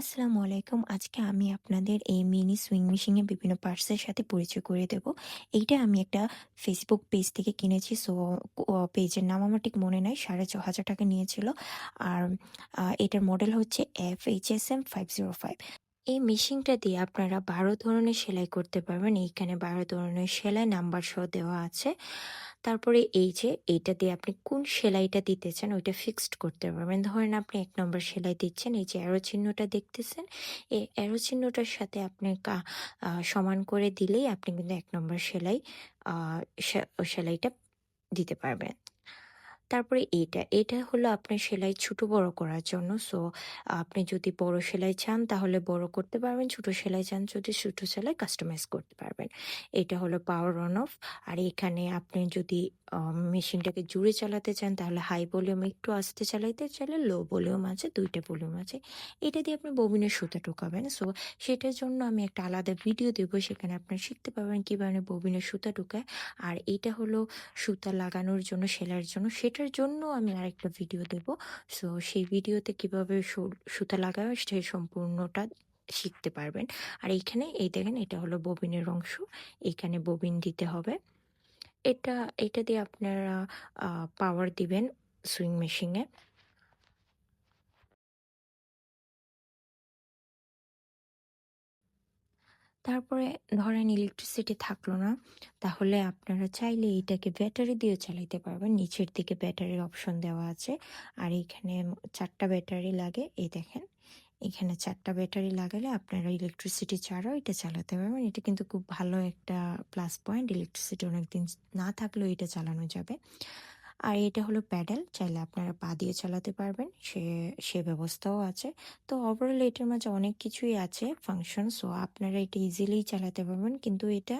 আসসালামু আলাইকুম। আজকে আমি আপনাদের এই মিনি সুইং মেশিন এর বিভিন্ন পার্টস এর সাথে পরিচয় করে দেব। এইটা আমি একটা ফেসবুক পেজ থেকে কিনেছি। সো পেজের নাম আমার ঠিক মনে নাই। ৳৬,৫০০ টাকা নিয়েছিল। আর এটার মডেল হচ্ছে F H S M five zero five এই মেশিনটা দিয়ে আপনারা ১২ ধরনের সেলাই করতে পারবেন। এইখানে ১২ ধরনের সেলাই নাম্বার সহ দেওয়া আছে। তারপরে এই যে এইটা দিয়ে আপনি কোন সেলাইটা দিতে চান ওইটা ফিক্সড করতে পারবেন। ধরেন আপনি এক নম্বর সেলাই দিচ্ছেন, এই যে অ্যারো চিহ্নটা দেখতেছেন, এই অ্যারো চিহ্নটার সাথে আপনি সমান করে দিলেই আপনি কিন্তু এক নম্বর সেলাই সেলাইটা দিতে পারবেন। তারপরে এইটা, এটা হলো আপনার সেলাই ছোট বড় করার জন্য। সো আপনি যদি বড় সেলাই চান তাহলে বড় করতে পারবেন। ছোট সেলাই চান যদি ছোট সেলাই কাস্টমাইজ করতে পারবেন। এটা হলো পাওয়ার অন অফ। আর এখানে আপনি যদি মেশিনটাকে জুড়ে চালাতে চান তাহলে হাই ভলিউম একটু আস্তে চালাইতে চাইলে লো ভলিউম আছে, ২ টা ভলিউম আছে। এটা দিয়ে আপনি ববিনের সুতা ঢোকাবেন। সো সেটার জন্য আমি একটা আলাদা ভিডিও দেবো সেখানে আপনারা শিখতে পারবেন কীভাবে ববিনের সুতা ঢোকায়। আর এইটা হলো সুতা লাগানোর জন্য সেলার জন্য। সেটার জন্য আমি আরেকটা ভিডিও দেব। সো সেই ভিডিওতে কীভাবে সুতা লাগায় সেই সম্পূর্ণটা শিখতে পারবেন। আর এইখানে এই দেখেন এটা হলো ববিনের অংশ। এইখানে ববিন দিতে হবে। এটা এটা দিয়ে আপনারা পাওয়ার দিবেন সুইং মেশিনে। তারপরে ধরেন ইলেকট্রিসিটি থাকল না। তাহলে আপনারা চাইলে এইটাকে ব্যাটারি দিয়ে চালাইতে পারবেন। নিচের দিকে ব্যাটারির অপশন দেওয়া আছে। আর এইখানে চারটা ব্যাটারি লাগে। এই দেখেন। এখানে চারটা ব্যাটারি লাগালে আপনারা ইলেকট্রিসিটি ছাড়াও এটা চালাতে পারবেন। এটা কিন্তু খুব ভালো একটা প্লাস পয়েন্ট। ইলেকট্রিসিটি অনেকদিন না থাকলেও এটা চালানো যাবে। আর এটা হলো প্যাডেল। চাইলে আপনারা পা দিয়ে চালাতে পারবেন। সে সে ব্যবস্থাও আছে। তো ওভারঅল এটার মাঝে অনেক কিছুই আছে ফাংশন। সো আপনারা এটা ইজিলি চালাতে পারবেন। কিন্তু এটা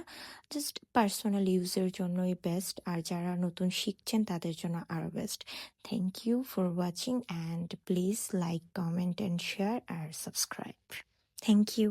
জাস্ট পার্সোনাল ইউজের জন্যই বেস্ট। আর যারা নতুন শিখছেন তাদের জন্য আরও best. Thank you for watching and please like, comment and share R subscribe. Thank you.